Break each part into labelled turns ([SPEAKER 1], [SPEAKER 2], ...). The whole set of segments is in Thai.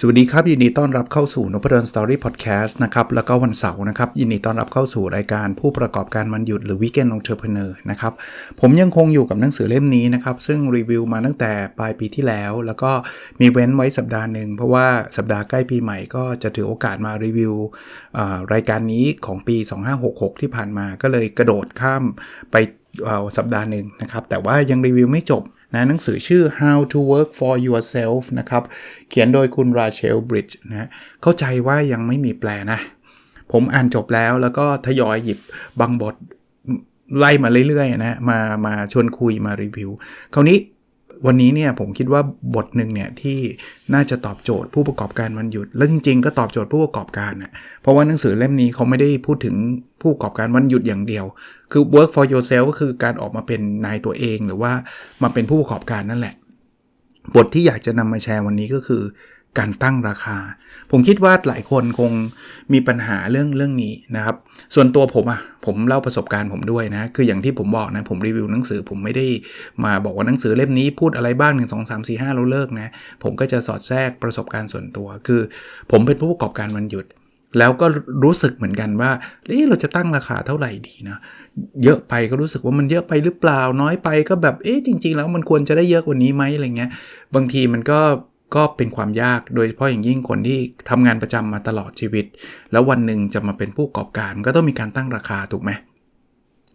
[SPEAKER 1] สวัสดีครับ ยินดีต้อนรับเข้าสู่นพดลสตอรี่พอดแคสต์นะครับแล้วก็วันเสาร์นะครับยินดีต้อนรับเข้าสู่รายการผู้ประกอบการมันหยุดหรือ Weekend Entrepreneur นะครับผมยังคงอยู่กับหนังสือเล่มนี้นะครับซึ่งรีวิวมาตั้งแต่ปลายปีที่แล้ว แล้วก็มีเว้นไว้สัปดาห์หนึ่งเพราะว่าสัปดาห์ใกล้ปีใหม่ก็จะถือโอกาสมารีวิวรายการนี้ของปี 2566 ที่ผ่านมาก็เลยกระโดดข้ามไปสัปดาห์หนึ่งนะครับแต่ว่ายังรีวิวไม่จบ นะหนังสือชื่อ How to Work for Yourself นะครับ เขียนโดยคุณราเชลบริดจ์นะเข้าใจว่ายังไม่มีแปลนะ ผมอ่านจบแล้วแล้วก็ทยอยหยิบบางบทไล่มาเรื่อยๆนะมามาชวนคุยมารีวิว คราวนี้ วันนี้เนี่ยผมคิดว่าบทหนึ่งเนี่ยที่น่าจะตอบโจทย์ผู้ประกอบการวันหยุด แล้วจริง ๆ ก็ตอบโจทย์ผู้ประกอบการนะเพราะว่าหนังสือเล่มนี้เขาไม่ได้พูดถึงผู้ประกอบการวันหยุดอย่างเดียว คือ work for yourself ก็คือการออกมาเป็นนายตัวเอง หรือว่ามาเป็นผู้ประกอบการนั่นแหละ บทที่อยากจะนำมาแชร์วันนี้ก็คือ การตั้งราคา ผมคิดว่าหลายคนคงมีปัญหาเรื่องเรื่องนี้นะครับ ส่วนตัวผมอะ่ะผมเล่าประสบการณ์ผมด้วยนะ คืออย่างที่ผมบอกนะ ผมรีวิวหนังสือ ผมไม่ได้มาบอกว่าหนังสือเล่มนี้พูดอะไรบ้าง 1 2 3 4 5เราเลิกนะ ผมก็จะสอดแทรกประสบการณ์ส่วนตัว คือผมเป็นผู้ประกอบการวันหยุด แล้วก็รู้สึกเหมือนกันว่าเเราจะตั้งราคาเท่าไหร่ดีนะเยอะไปก็รู้สึกว่ามันเยอะไปหรือเปล่าน้อยไปก็แบบเอ๊ะจริง ๆ แล้วมันควรจะได้เยอะกว่านี้ไหมอะไรเงี้ยบางทีมันก็ ก็เป็นความยากโดยเฉพาะอย่างยิ่งคนที่ทำงานประจำมาตลอดชีวิต แล้ววันหนึ่งจะมาเป็นผู้ประกอบการก็ต้องมีการตั้งราคาถูกไหม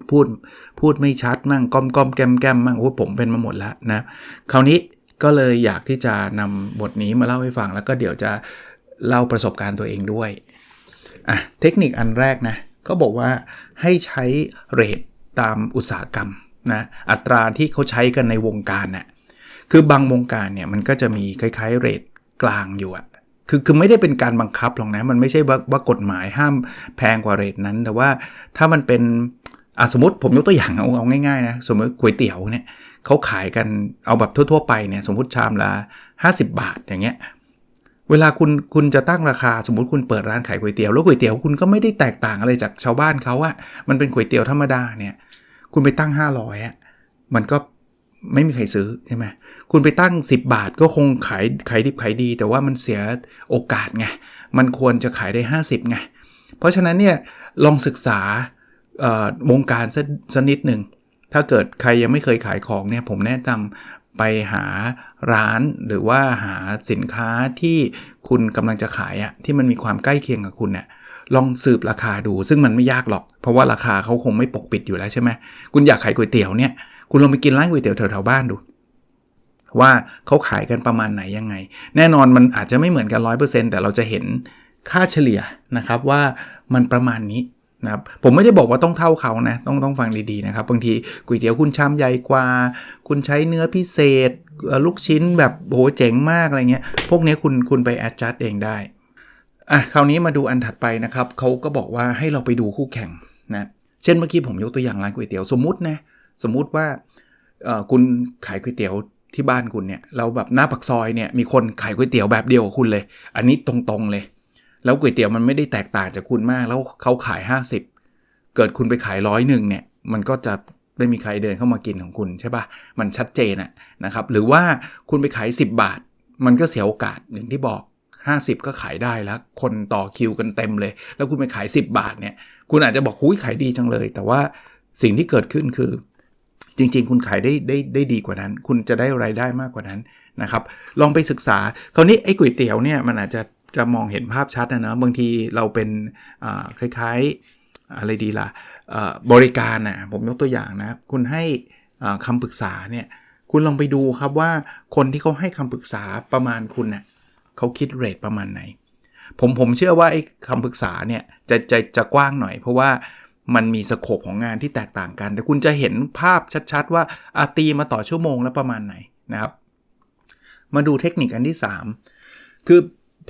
[SPEAKER 1] พูดพูดไม่ชัดมั่งก้มก้มแกมแกมมั่งโอ้ผมเป็นมาหมดแล้วนะคราวนี้ก็เลยอยากที่จะนำบทนี้มาเล่าให้ฟัง แล้วก็เดี๋ยวจะเล่าประสบการณ์ตัวเองด้วยอะเทคนิคอันแรกนะก็บอกว่าให้ใช้เรทตามอุตสาหกรรมนะอัตราที่เขาใช้กันในวงการนะ่ะ คือบางวงการเนี่ยมันก็จะมีคล้ายๆเรทกลางอยู่อะคือคือไม่ได้เป็นการบังคับหรอกนะ มันไม่ใช่ว่าว่ากฎหมายห้ามแพงกว่าเรทนั้น แต่ว่าถ้ามันเป็นอะสมมติผมยกตัวอย่างเอาเอาง่ายๆนะสมมติก๋วยเตี๋ยวเนี่ยเขาขายกันเอาแบบทั่ว ๆ ไปเนี่ยสมมติชามละ50 บาทอย่างเงี้ยเวลาคุณคุณจะตั้งราคาสมมติคุณเปิดร้านขายก๋วยเตี๋ยวแล้วก๋วยเตี๋ยวคุณก็ไม่ได้แตกต่างอะไรจากชาวบ้านเขาอะมันเป็นก๋วยเตี๋ยวธรรมดาเนี่ย คุณไปตั้ง 500อะมันก็ ไม่มีใครซื้อใช่ไหมคุณไปตั้ง 10 บาทก็คงขายขายดิบขายดี แต่ว่ามันเสียโอกาสไง มันควรจะขายได้ 50ไง เพราะฉะนั้นเนี่ยลองศึกษาวงการสักนิดหนึ่ง ถ้าเกิดใครยังไม่เคยขายของเนี่ยผมแนะนำไปหาร้านหรือว่าหาสินค้าที่คุณกำลังจะขายอะที่มันมีความใกล้เคียงกับคุณเนี่ยลองสืบราคาดูซึ่งมันไม่ยากหรอก เพราะว่าราคาเขาคงไม่ปกปิดอยู่แล้วใช่ไหมคุณอยากขายก๋วยเตี๋ยวเนี่ย คุณลองไปกินร้านก๋วยเตี๋ยวแถวๆบ้านดู ว่าเขาขายกันประมาณไหนยังไง แน่นอนมันอาจจะไม่เหมือนกัน 100%แต่เราจะเห็นค่าเฉลี่ยนะครับว่ามันประมาณนี้นะครับผมไม่ได้บอกว่าต้องเท่าเขานะ ต้องต้องฟังดีๆนะครับบางทีก๋วยเตี๋ยวคุณชามใหญ่กว่า คุณใช้เนื้อพิเศษ ลูกชิ้นแบบโหเจ๋งมากอะไรเงี้ยพวกนี้คุณคุณไปแอดจัดเองได้อะคราวนี้มาดูอันถัดไปนะครับเขาก็บอกว่าให้เราไปดูคู่แข่งนะเช่นเมื่อกี้ผมยกตัวอย่างร้านก๋วยเตี๋ยวสมมุตินะ สมมุติว่าคุณขายก๋วยเตี๋ยวที่บ้านคุณเนี่ยเราแบบหน้าปักซอยเนี่ยมีคนขายก๋วยเตี๋ยวแบบเดียวกับคุณเลย อันนี้ตรงๆเลย แล้วก๋วยเตี๋ยวมันไม่ได้แตกต่างจากคุณมาก แล้วเขาขาย 50 เกิดคุณไปขายร้อยหนึ่งเนี่ยมันก็จะไม่มีใครเดินเข้ามากินของคุณใช่ปะ่ะมันชัดเจนอะนะครับ หรือว่าคุณไปขาย 10 บาท มันก็เสียโอกาสอย่างที่บอก 50 ก็ขายได้แล้ว คนต่อคิวกันเต็มเลย แล้วคุณไปขาย 10 บาทเนี่ยคุณอาจจะบอกหุ้ยขายดีจังเลย แต่ว่าสิ่งที่เกิดขึ้นคือ จริง ๆ คุณขายได้ได้ได้ดีกว่านั้น คุณจะได้ไรายได้มากกว่านั้นนะครับ ลองไปศึกษา คราวนี้ไอ้ก๋วยเตี๋ยวเนี่ยมันอาจจะจะมองเห็นภาพชัดนะนะบางทีเราเป็นคล้ายๆอะไรดีล่ะบริการนะผมยกตัวอย่างนะคุณให้คำปรึกษาเนี่ยคุณลองไปดูครับว่าคนที่เขาให้คำปรึกษาประมาณคุณเนะ่ยเขาคิดเรทประมาณไหน ผมผมเชื่อว่าไอ้คำปรึกษาเนี่ยจะจะจะกว้างหน่อย เพราะว่า มันมีสโคปของงานที่แตกต่างกัน แต่คุณจะเห็นภาพชัดๆ ว่าอาตีมาต่อชั่วโมงแล้วประมาณไหนนะครับ มาดูเทคนิคอันที่ 3 คือ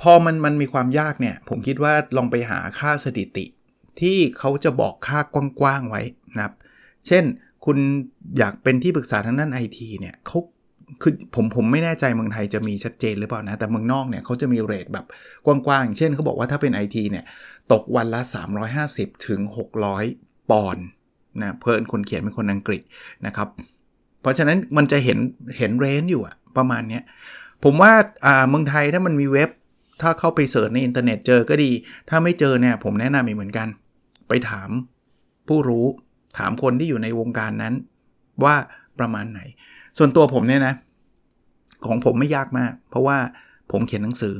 [SPEAKER 1] พอมันมันมีความยากเนี่ย ผมคิดว่าลองไปหาค่าสถิติ ที่เขาจะบอกค่ากว้างๆไว้นะครับ เช่นคุณอยากเป็นที่ปรึกษาทางด้านไอทีเนี่ยเขา คือผมผมไม่แน่ใจเมืองไทยจะมีชัดเจนหรือเปล่านะ แต่เมืองนอกเนี่ยเขาจะมีเรทแบบกว้างๆ เช่นเขาบอกว่าถ้าเป็น IT เนี่ยตกวันละ 350 ถึง 600 ปอนด์นะเพื่อนคนเขียนเป็นคนอังกฤษนะครับ เพราะฉะนั้นมันจะเห็นเห็นเรนจ์อยู่อะประมาณเนี้ยผมว่าอ่าเมืองไทยถ้ามันมีเว็บ ถ้าเข้าไปเสิร์ชในอินเทอร์เน็ตเจอก็ดี ถ้าไม่เจอเนี่ยผมแนะนำอีกเหมือนกัน ไปถามผู้รู้ถามคนที่อยู่ในวงการนั้นว่าประมาณไหน ส่วนตัวผมเนี่ยนะ ของผมไม่ยากมาก เพราะว่าผมเขียนหนังสือ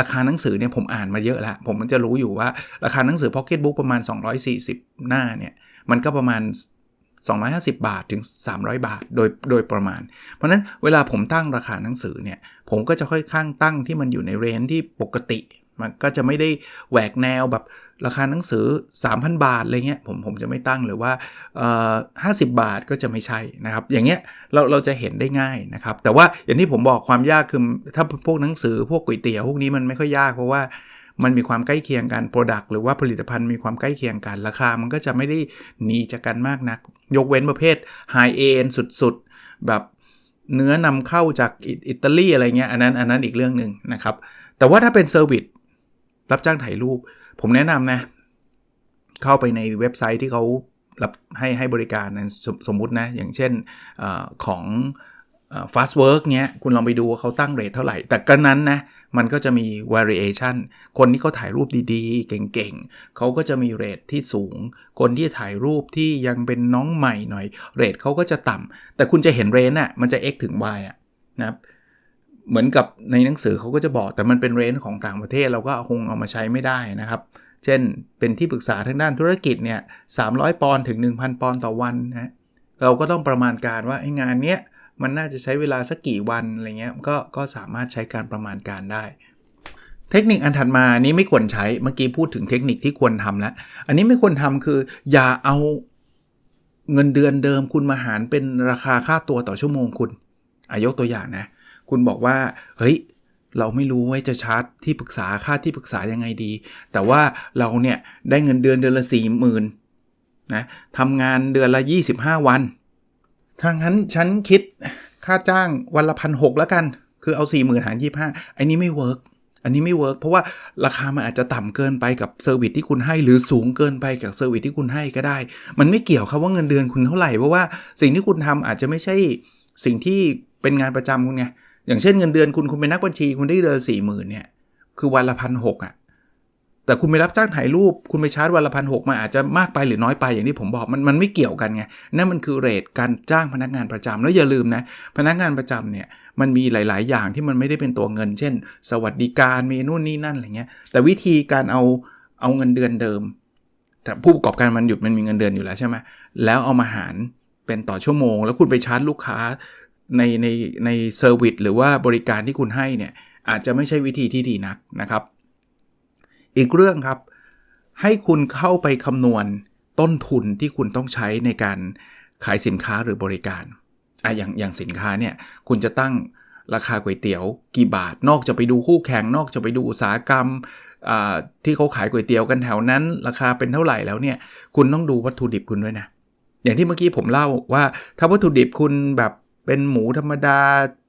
[SPEAKER 1] ราคาหนังสือเนี่ยผมอ่านมาเยอะล้วผมมันจะรู้อยู่ว่าราคาหนังสือ Pocket Book ประมาณ 240 หน้าเนี่ย มันก็ประมาณ 250 บาทถึง 300 บาทโดยโดยประมาณ เพราะนั้นเวลาผมตั้งราคาหนังสือเนี่ย ผมก็จะค่อยข้างตั้งที่มันอยู่ในเรนที่ปกติ มันก็จะไม่ได้แหวกแนวแบบราคาหนังสือ 3,000 บาทอะไรเงี้ยผมผมจะไม่ตั้งหรือว่าเอ่อ50บาทก็จะไม่ใช่นะครับ อย่างเงี้ยเราเราจะเห็นได้ง่ายนะครับ แต่ว่าอย่างที่ผมบอกความยากคือถ้าพวกหนังสือพวกก๋วยเตี๋ยวพวกนี้มันไม่ค่อยยากเพราะว่ามันมีความใกล้เคียงกัน Product หรือว่าผลิตภัณฑ์มีความใกล้เคียงกันราคา มันก็จะไม่ได้หนีจากกันมากนัก ยกเว้นประเภท High End สุดๆ แบบเนื้อนำเข้าจากอิตาลีอะไรเงี้ยอันนั้นอันนั้นอีกเรื่องหนึ่งนะครับ แต่ว่าถ้าเป็นเซอร์วิส รับจ้างถ่ายรูป ผมแนะนำนะ เข้าไปในเว็บไซต์ที่เขารับให้ให้บริการนะสสมมุตินะ อย่างเช่นอของ fast work เงี้ย คุณลองไปดูว่าเขาตั้งเรทเท่าไหร่ แต่ก็นั้นนะ มันก็จะมี variation คนที่เขาถ่ายรูปดีๆ เก่งๆ เขาก็จะมีเรทที่สูง คนที่ถ่ายรูปที่ยังเป็นน้องใหม่หน่อย เรทเขาก็จะต่ำ แต่คุณจะเห็นเรนอะ มันจะ x ถึง y อะนะครับ เหมือนกับในหนังสือเขาก็จะบอกแต่มันเป็นเรนของต่างประเทศเราก็คงเอามาใช้ไม่ได้นะครับ เช่นเป็นที่ปรึกษาทางด้านธุรกิจเนี่ย300 ปอนด์ถึง 1,000 ปอนด์ต่อวันนะเราก็ต้องประมาณการว่าไอ้งานเนี้ยมันน่าจะใช้เวลาสักกี่วันอะไรเงี้ยก็ก็สามารถใช้การประมาณการได้ เทคนิคอันถัดมานี้ไม่ควรใช้เมื่อกี้พูดถึงเทคนิคที่ควรทำแล้ว อันนี้ไม่ควรทำคือ อย่าเอาเงินเดือนเดิมคุณมาหารเป็นราคาค่าตัวต่อชั่วโมงคุณอายกตัวอย่างนะ คุณบอกว่า เฮ้ย เราไม่รู้ว่าจะชาร์จที่ปรึกษาค่าที่ปรึกษายังไงดี แต่ว่าเราเนี่ยได้เงินเดือนเดือนละ4 0,000นะทำงานเดือนละ 25 วันทางนั้นฉันคิดค่าจ้างวันละพันหกแล้วกัน คือเอา 4 0,000หาร25อันนี้ไม่เวิร์กอันนี้ไม่เวิร์กเพราะว่าราคามันอาจจะต่ำเกินไปกับเซอร์วิสที่คุณให้ หรือสูงเกินไปกับเซอร์วิสที่คุณให้ก็ได้ มันไม่เกี่ยวครับว่าเงินเดือนคุณเท่าไหร่เพราะว่าสิ่งที่คุณทำอาจจะไม่ใช่สิ่งที่เป็นงานประจำคุณไง อย่างเช่นเงินเดือนคุณคุณเป็นนักบัญชี คุณได้เดือนสี่หมื่นเนี่ยคือวันละพันหกอะแต่คุณไปรับจ้างถ่ายรูป คุณไปชาร์จวันละพันหกมันอาจจะมากไปหรือน้อยไปอย่างที่ผมบอกมันมันไม่เกี่ยวกันไงนั่นมันคือเรทการจ้างพนักงานประจำแล้วอย่าลืมนะพนักงานประจำเนี่ยมันมีหลาย ๆ อย่างที่มันไม่ได้เป็นตัวเงิน เช่น สวัสดิการมีนู่นนี่นั่นอะไรเงี้ยแต่วิธีการเอาเอาเงินเดือนเดิม แต่ผู้ประกอบการมันหยุดมันมีเงินเดือนอยู่แล้วใช่ไหมแล้วเอามาหารเป็นต่อชั่วโมง แล้วคุณไปชาร์จลูกค้า ในในในเซอร์วิสหรือว่าบริการที่คุณให้เนี่ยอาจจะไม่ใช่วิธีที่ดีนักนะครับ อีกเรื่องครับ ให้คุณเข้าไปคำนวณต้นทุนที่คุณต้องใช้ในการขายสินค้าหรือบริการอะอย่างอย่างสินค้าเนี่ยคุณจะตั้งราคาก๋วยเตี๋ยวกี่บาท นอกจะไปดูคู่แข่ง นอกจะไปดูอุตสาหกรรมที่เขาขายก๋วยเตี๋ยวกันแถวนั้น ราคาเป็นเท่าไหร่แล้วเนี่ยคุณต้องดูวัตถุดิบคุณด้วยนะ อย่างที่เมื่อกี้ผมเล่าว่าถ้าวัตถุดิบคุณแบบ เป็นหมูธรรมดา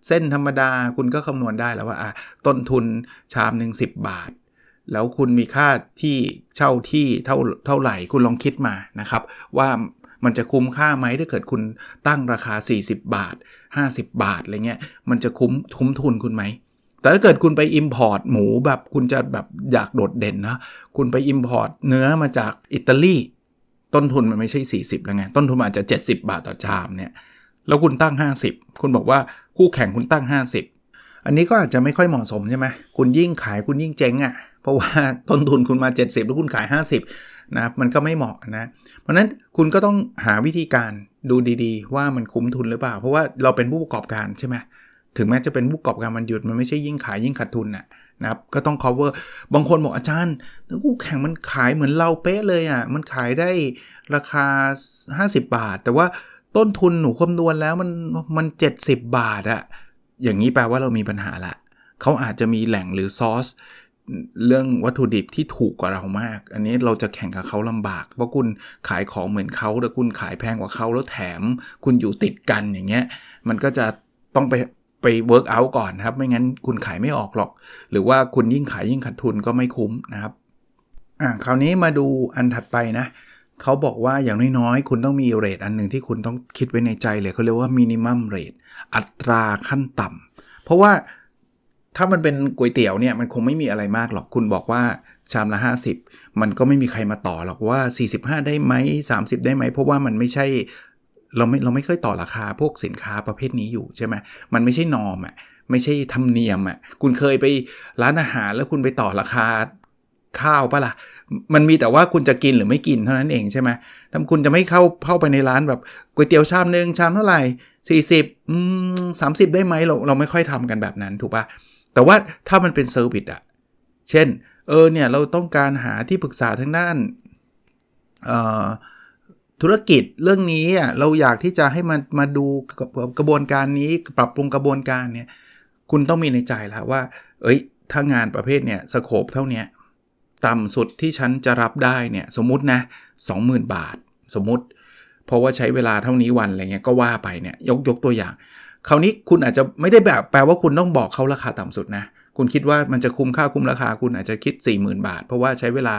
[SPEAKER 1] เส้นธรรมดาคุณก็คำนวณได้แล้วว่าต้นทุนชามหนึ่ง10 บาท แล้วคุณมีค่าที่เช่าที่เท่าเท่าไหร่คุณลองคิดมานะครับ ว่ามันจะคุ้มค่าไหมถ้าเกิดคุณตั้งราคา 40 บาท 50 บาทอะไรเงี้ยมันจะคุ้มคุ้มทุนคุณไหมแต่ถ้าเกิดคุณไป Import หมูแบบคุณจะแบบอยากโดดเด่นนะคุณไป Import เนื้อมาจากอิตาลีต้นทุนมันไม่ใช่ 40 แล้วไง ต้นทุนอาจจะ 70 บาทต่อชามเนี่ย แล้วคุณตั้ง 50 คุณบอกว่าคู่แข่งคุณตั้ง 50 อันนี้ก็อาจจะไม่ค่อยเหมาะสมใช่ไหมคุณยิ่งขายคุณยิ่งเจ๊งอะ่ะ เพราะว่าต้นทุนคุณมา 70 แล้วคุณขาย 50นะมันก็ไม่เหมาะนะ เพราะนั้นคุณก็ต้องหาวิธีการดูดีๆ ว่ามันคุ้มทุนหรือเปล่า เพราะว่าเราเป็นผู้ประกอบการใช่ไหมถึงแม้จะเป็นผู้ประกอบการมันหยุดมันไม่ใช่ยิ่งขายยิ่งขาดทุนน่ะนะครับก็ต้อง cover บางคนบอกอาจารย์คู่แข่งมันขายเหมือนเราเป๊ะเลยอะ่ะมันขายได้ราคา 50 บาท แต่ว่า ต้นทุนหนูคำนวณแล้วมันมัน 70 บาทอะอย่างนี้แปลว่าเรามีปัญหาละเขาอาจจะมีแหล่งหรือซอสเรื่องวัตถุดิบที่ถูกกว่าเรามาก อันนี้เราจะแข่งกับเขาลำบาก เพราะคุณขายของเหมือนเขาแต่คุณขายแพงกว่าเขาแล้วแถมคุณอยู่ติดกันอย่างเงี้ย มันก็จะต้องไปไปเวิร์กอัลก่อนครับ ไม่งั้นคุณขายไม่ออกหรอก หรือว่าคุณยิ่งขายยิ่งขาดทุนก็ไม่คุ้มนะครับ อ่าคราวนี้มาดูอันถัดไปนะ เขาบอกว่าอย่างน้อยๆ คุณต้องมีเรทอันหนึ่งที่คุณต้องคิดไว้ในใจเลยเขาเรียกว่ามินิมัมเรทอัตราขั้นต่ำเพราะว่าถ้ามันเป็นก๋วยเตี๋ยวเนี่ยมันคงไม่มีอะไรมากหรอกคุณบอกว่าชามละ 50 มันก็ไม่มีใครมาต่อหรอกว่า 45 ได้ไหม 30 ได้ไหม เพราะว่ามันไม่ใช่เราไม่เราไม่เคยต่อราคาพวกสินค้าประเภทนี้อยู่ใช่ไหมมันไม่ใช่นอมอะไม่ใช่ธรรมเนียมอะคุณเคยไปร้านอาหารแล้วคุณไปต่อราคาข้าวปะละ่ะ มันมีแต่ว่าคุณจะกินหรือไม่กินเท่านั้นเองใช่ไหมถ้าคุณจะไม่เข้าเข้าไปในร้านแบบก๋วยเตี๋ยวชามหนึ่งชามเท่าไหร่ 40อืมสามสิบได้ไหมเราเราไม่ค่อยทำกันแบบนั้นถูกปะแต่ว่าถ้ามันเป็นเซอร์วิสอะเช่น เออเนี่ยเราต้องการหาที่ปรึกษาทางด้านธุรกิจเรื่องนี้อะเราอยากที่จะให้มันมาดูกระบวนการนี้ปรับปรุงกระบวนการเนี่ยคุณต้องมีในใจแล้วว่า เอ้ยถ้างานประเภทเนี่ยสโคปเท่านี้ ต่ำสุดที่ฉันจะรับได้เนี่ยสมมุตินะ20,000 บาท สมมุติ เพราะว่าใช้เวลาเท่านี้วันอะไรเงี้ยก็ว่าไปเนี่ยยกยกตัวอย่าง คราวนี้คุณอาจจะไม่ได้แบบแปลว่าคุณต้องบอกเขาราคาต่ำสุดนะ คุณคิดว่ามันจะคุ้มค่าคุ้มราคาคุณอาจจะคิด 40,000 บาท เพราะว่าใช้เวลา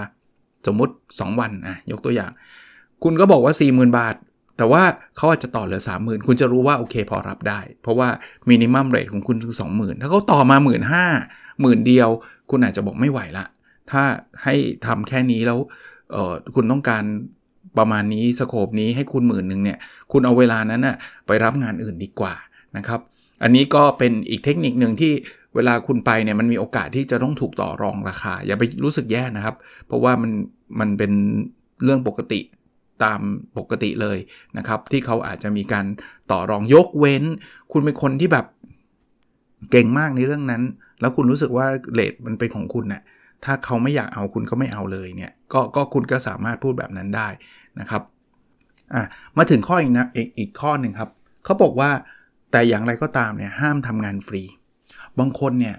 [SPEAKER 1] สมมุติ 2 วันอะยกตัวอย่าง คุณก็บอกว่า 40,000 บาท แต่ว่าเขาอาจจะต่อเหลือ 30,000 คุณจะรู้ว่าโอเคพอรับได้ เพราะว่ามินิมัมเรทของคุณคือ20,000 ถ้าเขาต่อมา 1 5ื่นห้าหมื่นเดียว คุณอาจจะบอกไม่ไหวละ ถ้าให้ทำแค่นี้แล้วเออคุณต้องการประมาณนี้สโคปนี้ให้คุณหมื่นหนึ่งเนี่ยคุณเอาเวลานั้นนะ่ะไปรับงานอื่นดีกว่านะครับ อันนี้ก็เป็นอีกเทคนิคหนึ่งที่เวลาคุณไปเนี่ยมันมีโอกาสที่จะต้องถูกต่อรองราคา อย่าไปรู้สึกแย่นะครับ เพราะว่ามันมันเป็นเรื่องปกติตามปกติเลยนะครับ ที่เขาอาจจะมีการต่อรองยกเว้น คุณเป็นคนที่แบบเก่งมากในเรื่องนั้น แล้วคุณรู้สึกว่าเลทมันเป็นของคุณเนะ่ย ถ้าเขาไม่อยากเอาคุณก็ไม่เอาเลยเนี่ยก็ก็คุณก็สามารถพูดแบบนั้นได้นะครับอะมาถึงข้ออีกนะอีกอีกข้อหนึ่งครับเขาบอกว่าแต่อย่างไรก็ตามเนี่ยห้ามทำงานฟรี บางคนเนี่ย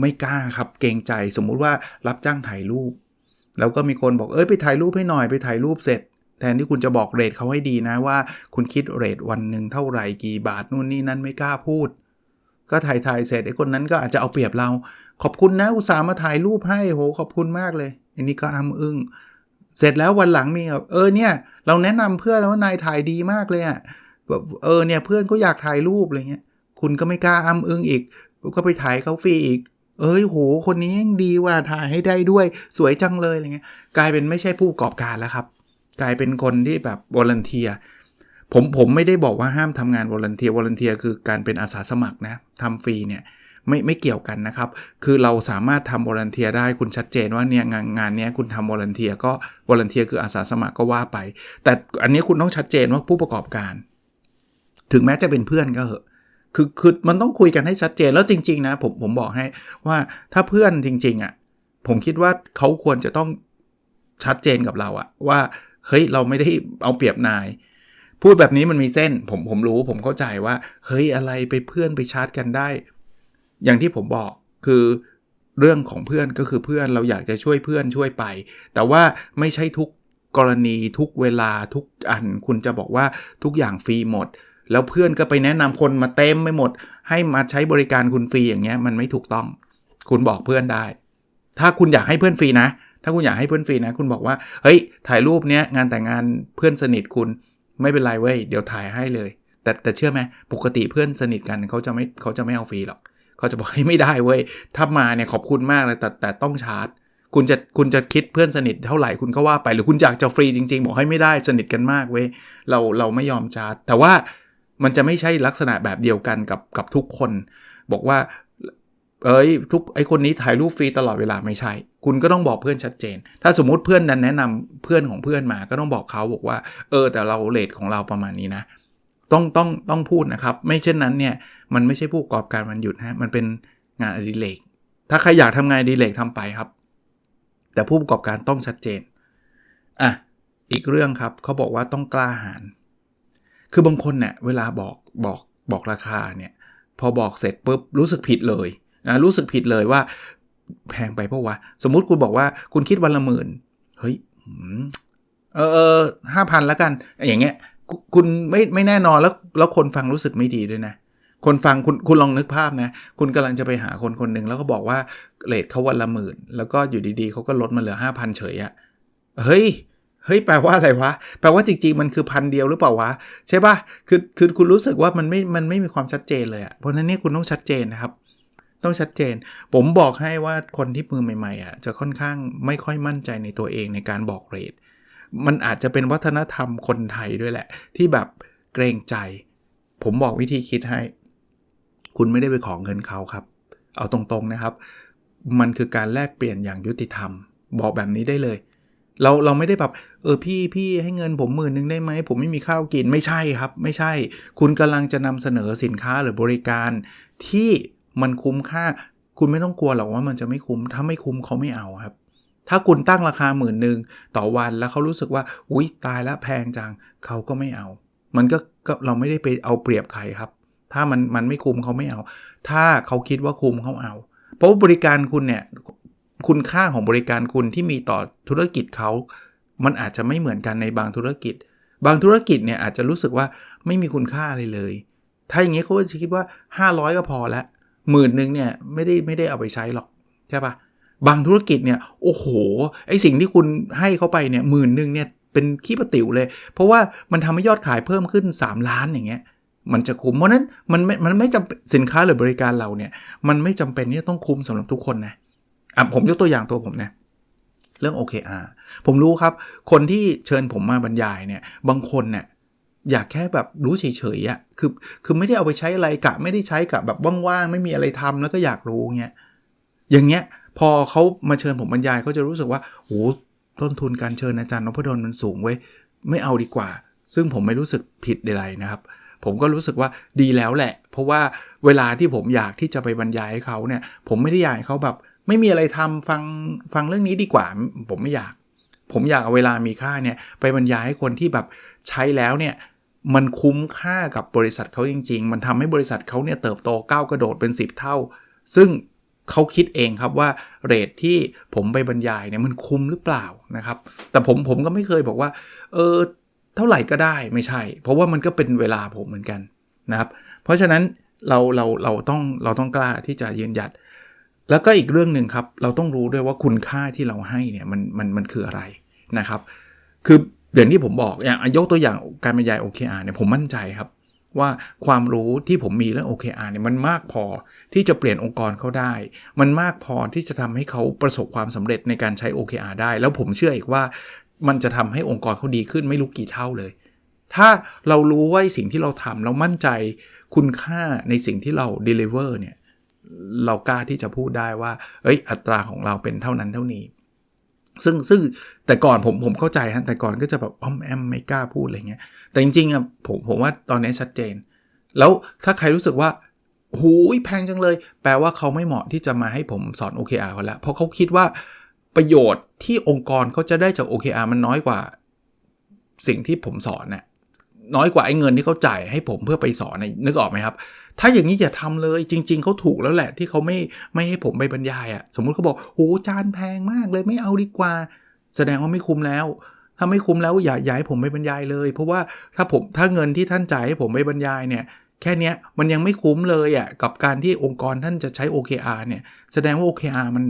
[SPEAKER 1] ไม่กล้าครับเกรงใจสมมุติว่ารับจ้างถ่ายรูป แล้วก็มีคนบอกเอ้ยไปถ่ายรูปให้หน่อยไปถ่ายรูปเสร็จ แทนที่คุณจะบอกเรทเขาให้ดีนะว่า คุณคิดเรทวันหนึ่งเท่าไหร่กี่บาทนู่นนี่นั่นไม่กล้าพูด ก็ถ่ายถ่ายเสร็จไอ้คนนั้นก็อาจจะเอาเปรียบเรา ขอบคุณนะอุตส่าห์มาถ่ายรูปให้โหขอบคุณมากเลยอันนี้ก็อ้ำอึ้งเสร็จแล้ววันหลังมีแบบเออเนี่ยเราแนะนำเพื่อนแล้วว่านายถ่ายดีมากเลยอะ่ะแบบเออเนี่ยเพื่อนก็อยากถ่ายรูปอะไรเงี้ยคุณก็ไม่กล้าอ้ำอึ้งอีกก็ไปถ่ายเขาฟรีอีก เอ้ยโหคนนี้ยังดีว่าถ่ายให้ได้ด้วยสวยจังเลยอะไรเงี้ยกลายเป็นไม่ใช่ผู้ประกอบการแล้วครับ กลายเป็นคนที่แบบวอลเนเทีย ผมผมไม่ได้บอกว่าห้ามทำงานวอลเนเทียวอลเนเทียคือการเป็นอาสาสมัครนะทำฟรีเนี่ยไม่ไม่เกี่ยวกันนะครับ คือเราสามารถทำวอร์เนเทียได้คุณชัดเจนว่าเนี่ยงานงานนี้คุณทำวอร์เนเทียก็วอร์เนเทียคืออาสาสมัครก็ว่าไป แต่อันนี้คุณต้องชัดเจนว่าผู้ประกอบการ ถึงแม้จะเป็นเพื่อนก็เหอะคือคือมันต้องคุยกันให้ชัดเจนแล้วจริง ๆ นะ ผมผมบอกให้ว่าถ้าเพื่อนจริง ๆอะ่ะผมคิดว่าเขาควรจะต้องชัดเจนกับเราอะว่าเฮ้ยเราไม่ได้เอาเปรียบนาย พูดแบบนี้มันมีเส้น ผมผมรู้ผมเข้าใจว่า เฮ้ยอะไรไปเพื่อนไปชาร์จกันได้ อย่างที่ผมบอกคือเรื่องของเพื่อนก็คือเพื่อนเราอยากจะช่วยเพื่อนช่วยไป แต่ว่าไม่ใช่ทุกกรณีทุกเวลาทุกอันคุณจะบอกว่าทุกอย่างฟรีหมด แล้วเพื่อนก็ไปแนะนำคนมาเต็มไม่หมด ให้มาใช้บริการคุณฟรีอย่างเงี้ยมันไม่ถูกต้อง คุณบอกเพื่อนได้ ถ้าคุณอยากให้เพื่อนฟรีนะ ถ้าคุณอยากให้เพื่อนฟรีนะ คุณบอกว่าเฮ้ยถ่ายรูปเนี้ยงานแต่งงานเพื่อนสนิทคุณ ไม่เป็นไรเว้ยเดี๋ยวถ่ายให้เลย แต่แต่เชื่อไหมปกติเพื่อนสนิทกันเขาจะไม่เขาจะไม่เอาฟรีหรอกเขาจะบอกให้ไม่ได้เว้ยถ้ามาเนี่ยขอบคุณมากเลยแต่แต่ต้องชาร์จ คุณจะคุณจะคิดเพื่อนสนิทเท่าไหร่คุณก็ว่าไปหรือคุณอยากจะฟรีจริงๆบอกให้ไม่ได้สนิทกันมากเว้ยเราเราไม่ยอมชาร์จ แต่ว่ามันจะไม่ใช่ลักษณะแบบเดียวกันกับกับทุกคน บอกว่า เอ้ยทุกไอคนนี้ถ่ายรูปฟรีตลอดเวลาไม่ใช่ คุณก็ต้องบอกเพื่อนชัดเจน ถ้าสมมุติเพื่อนนั้นแนะนำเพื่อนของเพื่อนมา ก็ต้องบอกเขาบอกว่า เออ แต่เราเลทของเราประมาณนี้นะ ต้องต้องต้องพูดนะครับ ไม่เช่นนั้นเนี่ย มันไม่ใช่ผู้ประกอบการมันหยุดฮะ มันเป็นงานอดิเรก ถ้าใครอยากทำงานอดิเรกทำไปครับ แต่ผู้ประกอบการต้องชัดเจน อะ อีกเรื่องครับ เขาบอกว่าต้องกล้าหาญ คือบางคนเนี่ยเวลาบอกบอกบอกราคาเนี่ย พอบอกเสร็จปุ๊บรู้สึกผิดเลย นะรู้สึกผิดเลยว่า แพงไปเพราะว่า สมมุติคุณบอกว่าคุณคิดวันละหมื่นเฮ้ยเออห้าพันแล้วกัน อย่างเงี้ย คุณไม่ไม่แน่นอนแล้วแล้วคนฟังรู้สึกไม่ดีด้วยนะคนฟังคุณคุณลองนึกภาพนะ คุณกำลังจะไปหาคนคนหนึ่งแล้วก็บอกว่าเลทเขาวันละหมื่น แล้วก็อยู่ดีๆเขาก็ลดมาเหลือห้าพันเฉยอะเฮ้ยเฮ้ยแปลว่าอะไรวะ แปลว่าจริงๆ มันคือพันเดียวหรือเปล่าวะ ใช่ปะคือคือคุณรู้สึกว่ามันไม่มันไม่มีความชัดเจนเลยอะเพราะนั้นเนี่ยคุณต้องชัดเจนนะครับ ต้องชัดเจน ผมบอกให้ว่าคนที่มือใหม่ๆอะจะค่อนข้างไม่ค่อยมั่นใจในตัวเองในการบอกเรทมันอาจจะเป็นวัฒนธรรมคนไทยด้วยแหละ ที่แบบเกรงใจ ผมบอกวิธีคิดให้ คุณไม่ได้ไปขอเงินเขาครับ เอาตรงๆนะครับ มันคือการแลกเปลี่ยนอย่างยุติธรรม บอกแบบนี้ได้เลย เราเราไม่ได้แบบเออพี่พี่ให้เงินผมหมื่นนึงได้ไหมผมไม่มีข้าวกินไม่ใช่ครับ ไม่ใช่ คุณกำลังจะนำเสนอสินค้าหรือบริการที่ มันคุ้มค่า คุณไม่ต้องกลัวหรอกว่ามันจะไม่คุ้ม ถ้าไม่คุ้มเขาไม่เอาครับ ถ้าคุณตั้งราคาหมื่นหนึ่งต่อวันแล้วเขารู้สึกว่าอุ้ยตายแล้วแพงจังเขาก็ไม่เอา มันก็ก็เราไม่ได้ไปเอาเปรียบใครครับ ถ้ามันมันไม่คุ้มเขาไม่เอา ถ้าเขาคิดว่าคุ้มเขาเอา เพราะว่าบริการคุณเนี่ยคุณค่าของบริการคุณที่มีต่อธุรกิจเขา มันอาจจะไม่เหมือนกันในบางธุรกิจ บางธุรกิจเนี่ยอาจจะรู้สึกว่าไม่มีคุณค่าอะไรเลย ถ้าอย่างนี้เขาจะคิดว่า 500 ก็พอแล้ว หมื่นหนึ่งเนี่ยไม่ได้ไม่ได้เอาไปใช้หรอกใช่ปะบางธุรกิจเนี่ยโอ้โหไอสิ่งที่คุณให้เขาไปเนี่ยหมื่นหนึ่งเนี่ยเป็นขี้ประติ๋วเลย เพราะว่ามันทำให้ยอดขายเพิ่มขึ้น 3 ล้านอย่างเงี้ยมันจะคุ้มเพราะนั้นมันไม่มันไม่จำสินค้าหรือบริการเราเนี่ยมันไม่จำเป็นที่ต้องคุ้มสำหรับทุกคนนะอะผมยกตัวอย่างตัวผมนะเรื่อง OKR ผมรู้ครับ คนที่เชิญผมมาบรรยายเนี่ยบางคนเนี่ย อยากแค่แบบรู้เฉยๆอะ่ะคือคือไม่ได้เอาไปใช้อะไรกะไม่ได้ใช้กับแบบว่างๆไม่มีอะไรทำแล้วก็อยากรู้เงี้ยอย่างเงี้ยพอเขามาเชิญผมบรรยายเขาจะรู้สึกว่าโอ้ต้นทุนการเชิญอาจารย์นพดลมันสูงเว้ยไม่เอาดีกว่า ซึ่งผมไม่รู้สึกผิดใดๆนะครับ ผมก็รู้สึกว่าดีแล้วแหละ เพราะว่าเวลาที่ผมอยากที่จะไปบรรยายให้เขาเนี่ย ผมไม่ได้อยากให้เขาแบบ ไม่มีอะไรทำฟังฟังเรื่องนี้ดีกว่า ผมไม่อยาก ผมอยากเอาเวลามีค่าเนี่ยไปบรรยายให้คนที่แบบใช้แล้วเนี่ยมันคุ้มค่ากับบริษัทเขาจริง ๆ มันทำให้บริษัทเขาเนี่ยเติบโตก้าวกระโดดเป็น 10 เท่า ซึ่งเขาคิดเองครับว่าเรทที่ผมไปบรรยายเนี่ยมันคุ้มหรือเปล่านะครับ แต่ผมผมก็ไม่เคยบอกว่าเออเท่าไหร่ก็ได้ไม่ใช่ เพราะว่ามันก็เป็นเวลาผมเหมือนกันนะครับ เพราะฉะนั้นเราเราเราต้องเราต้องกล้าที่จะยืนหยัด แล้วก็อีกเรื่องหนึ่งครับ เราต้องรู้ด้วยว่าคุณค่าที่เราให้เนี่ยมันมันมันคืออะไร นะครับ คืออย่างที่ผมบอกอย่างยกตัวอย่างการบรรยาย OKR เนี่ยผมมั่นใจครับว่าความรู้ที่ผมมีเรื่อง OKR เนี่ยมันมากพอที่จะเปลี่ยนองค์กรเขาได้ มันมากพอที่จะทำให้เขาประสบความสำเร็จในการใช้ OKR ได้ แล้วผมเชื่ออีกว่ามันจะทำให้องค์กรเขาดีขึ้นไม่รู้กี่เท่าเลย ถ้าเรารู้ว่าสิ่งที่เราทำเรามั่นใจคุณค่าในสิ่งที่เรา deliver เนี่ยเรากล้าที่จะพูดได้ว่า เอ้ยอัตราของเราเป็นเท่านั้นเท่านี้ ซึ่งซึ่งแต่ก่อนผมผมเข้าใจฮะแต่ก่อนก็จะแบบอ้อมแอมไม่กล้าพูดอะไรเงี้ยแต่จริงๆอะผมผมว่าตอนนี้ชัดเจน แล้วถ้าใครรู้สึกว่าหูยแพงจังเลย แปลว่าเขาไม่เหมาะที่จะมาให้ผมสอน OKR เขาแล้วเพราะเขาคิดว่าประโยชน์ที่องค์กรเขาจะได้จาก OKR มันน้อยกว่าสิ่งที่ผมสอนน่ยน้อยกว่าไอ้เงินที่เขาจ่ายให้ผมเพื่อไปสอนนึกออกไหมครับ ถ้าอย่างนี้อย่าทำเลยจริง ๆเขาถูกแล้วแหละที่เขาไม่ไม่ให้ผมไปบรรยายอะ่ะสมมุติเขาบอกโอ้จานแพงมากเลยไม่เอาดีกว่า แสดงว่าไม่คุ้มแล้ว ถ้าไม่คุ้มแล้วอย่าย้ายผมไปบรรยายเลย เพราะว่าถ้าผมถ้าเงินที่ท่านจ่ายให้ผมไปบรรยายเนี่ยแค่นี้มันยังไม่คุ้มเลยอะ่ะกับการที่องค์กรท่านจะใช้ OKR เนี่ยแสดงว่า OKR มัน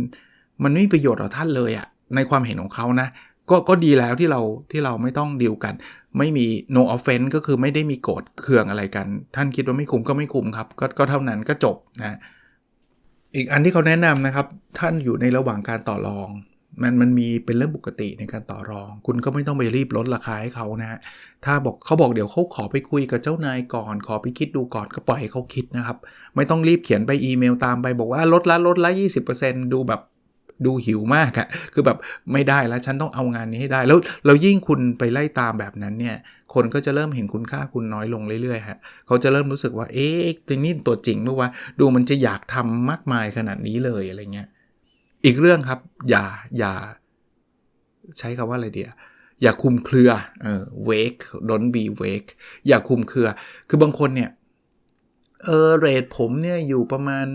[SPEAKER 1] มันไม่มีประโยชน์ต่อท่านเลยอะ่ะในความเห็นของเขานะ ก็ก็ดีแล้วที่เราที่เราไม่ต้องดีลกัน ไม่มี no offense ก็คือไม่ได้มีโกรธเคืองอะไรกัน ท่านคิดว่าไม่คุ้มก็ไม่คุ้มครับ ก็ก็เท่านั้นก็จบนะอีกอันที่เขาแนะนำนะครับ ท่านอยู่ในระหว่างการต่อรอง มันมันมีเป็นเรื่องปกติในการต่อรอง คุณก็ไม่ต้องไปรีบลดราคาให้เขานะฮะถ้าบอกเขาบอกเดี๋ยวเขาขอไปคุยกับเจ้านายก่อน ขอไปคิดดูก่อนก็ปล่อยให้เขาคิดนะครับ ไม่ต้องรีบเขียนไปอีเมลตามไปบอกว่าลดละลดละ20%ดูแบบ ดูหิวมากอะคือแบบไม่ได้แล้วฉันต้องเอางานนี้ให้ได้ แล้วเรายิ่งคุณไปไล่ตามแบบนั้นเนี่ย คนก็จะเริ่มเห็นคุณค่าคุณน้อยลงเรื่อยๆฮะเขาจะเริ่มรู้สึกว่า เอ๊ะตัวนี้ตัวจริงเมื่อว่าดูมันจะอยากทำมากมายขนาดนี้เลยอะไรเงี้ยอีกเรื่องครับอย่าอย่า ใช้คำว่าอะไรเดียอย่าคุมเครือเออ wake don't be wake อย่าคุมเครือ คือบางคนเนี่ยเออเรทผมเนี่ยอยู่ประมาณ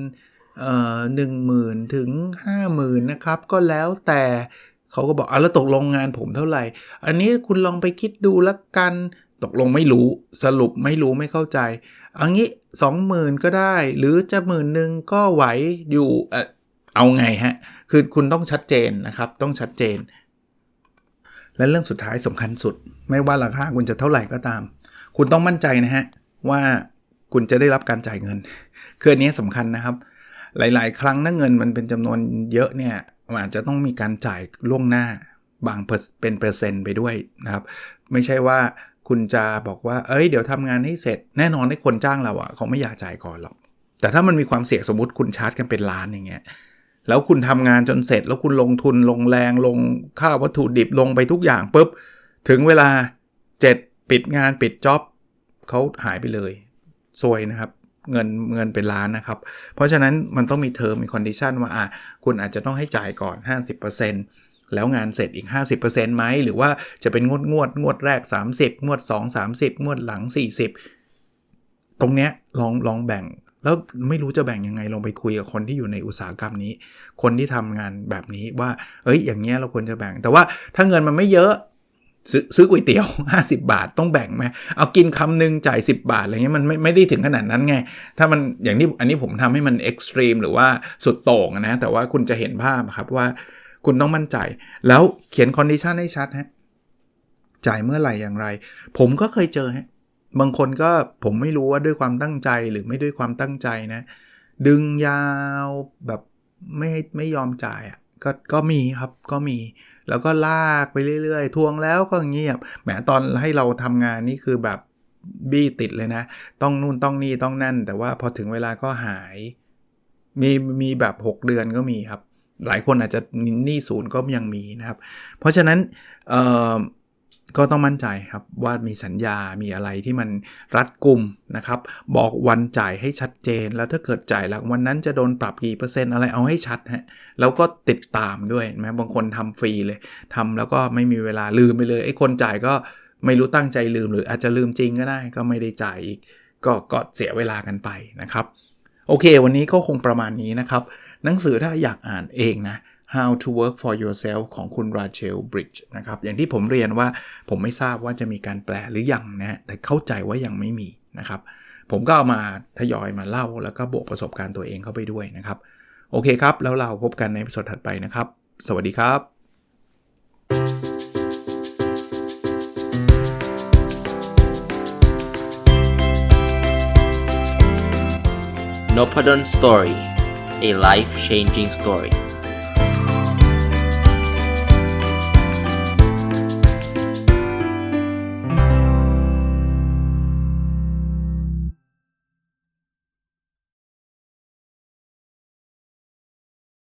[SPEAKER 1] หนึ่งหมื่นถึงห้าหมื่นนะครับ ก็แล้วแต่เขาก็บอกอะแล้วตกลงงานผมเท่าไหร่ อันนี้คุณลองไปคิดดูละกันตกลงไม่รู้สรุปไม่รู้ไม่เข้าใจเอางี้สองหมื่นก็ได้ หรือจะหมื่นหนึ่งก็ไหวอยู่เออเอาไงฮะ คือคุณต้องชัดเจนนะครับ ต้องชัดเจน และเรื่องสุดท้ายสำคัญสุด ไม่ว่าราคาคุณจะเท่าไหร่ก็ตาม คุณต้องมั่นใจนะฮะ ว่าคุณจะได้รับการจ่ายเงิน คืออันนี้สำคัญนะครับ หลาย ๆ ครั้งถ้าเงินมันเป็นจำนวนเยอะเนี่ยอาจจะต้องมีการจ่ายล่วงหน้าบางเป็นเปอร์เซ็นต์ไปด้วยนะครับ ไม่ใช่ว่าคุณจะบอกว่า เอ้ย เดี๋ยวทำงานให้เสร็จ แน่นอนให้คนจ้างเราอะ่ะเขาไม่อยากจ่ายก่อนหรอก แต่ถ้ามันมีความเสี่ยงสมมติคุณชาร์จกันเป็นล้านอย่างเงี้ย แล้วคุณทำงานจนเสร็จ แล้วคุณลงทุนลงแรงลงค่าวัตถุดิบลงไปทุกอย่างปุ๊บ ถึงเวลา 7 ปิดงานปิดจ็อบเขาหายไปเลย ซวยนะครับ เงินเงินเป็นล้านนะครับ เพราะฉะนั้นมันต้องมีเทอมมีคอนดิชันว่าอะคุณอาจจะต้องให้จ่ายก่อน 50%แล้วงานเสร็จอีก 50%ไหม หรือว่าจะเป็นงวดงวดงวดแรก 30 งวด 2 30 งวดหลัง 40 ตรงเนี้ยลองลองแบ่ง แล้วไม่รู้จะแบ่งยังไงลองไปคุยกับคนที่อยู่ในอุตสาหกรรมนี้ คนที่ทำงานแบบนี้ว่า เอ้ย อย่างเงี้ยเราควรจะแบ่ง แต่ว่าถ้าเงินมันไม่เยอะ ซื้อก๋วยเตี๋ยว 50 บาทต้องแบ่งไหมเอากินคำหนึ่งจ่าย 10 บาทอะไรเงี้ยมันไม่ไม่ได้ถึงขนาดนั้นไง ถ้ามันอย่างนี้อันนี้ผมทำให้มันเอ็กซ์ตรีมหรือว่าสุดโต่งนะ แต่ว่าคุณจะเห็นภาพครับว่าคุณต้องมั่นใจ แล้วเขียนคอนดิชันให้ชัดฮะจ่ายเมื่อไหร่อย่างไร ผมก็เคยเจอฮะบางคนก็ผมไม่รู้ว่าด้วยความตั้งใจหรือไม่ด้วยความตั้งใจนะ ดึงยาวแบบไม่ไม่ยอมจ่ายอะก็ก็มีครับก็มี แล้วก็ลากไปเรื่อยๆ ทวงแล้วก็เงียบ แหมตอนให้เราทำงานนี่คือแบบบี้ติดเลยนะ ต้องนู่นต้องนี่ต้องนั่น แต่ว่าพอถึงเวลาก็หาย มีมีแบบ 6 เดือนก็มีครับ หลายคนอาจจะหนี้ศูนย์ก็ยังมีนะครับ เพราะฉะนั้นเอ ก็ต้องมั่นใจครับว่ามีสัญญา มีอะไรที่มันรัดกุมนะครับ บอกวันจ่ายให้ชัดเจน แล้วถ้าเกิดจ่ายหลังวันนั้นจะโดนปรับกี่เปอร์เซ็นต์อะไรเอาให้ชัดฮะ แล้วก็ติดตามด้วยนะบางคนทำฟรีเลยทำแล้วก็ไม่มีเวลาลืมไปเลยไอ้คนจ่ายก็ไม่รู้ตั้งใจลืมหรืออาจจะลืมจริงก็ได้ ก็ไม่ได้จ่ายอีก ก็ก็เสียเวลากันไปนะครับ โอเค วันนี้ก็คงประมาณนี้นะครับ หนังสือถ้าอยากอ่านเองนะ How to Work for Yourself ของคุณราเชลบริดจ์นะครับ อย่างที่ผมเรียนว่าผมไม่ทราบว่าจะมีการแปลหรือยังนะแต่เข้าใจว่ายังไม่มีนะครับ ผมก็เอามาทยอยมาเล่า แล้วก็บวกประสบการณ์ตัวเองเข้าไปด้วยนะครับ โอเคครับ แล้วเราพบกันในสดถัดไปนะครับ สวัสดีครับ
[SPEAKER 2] n o p a d o n Story, a life changing story.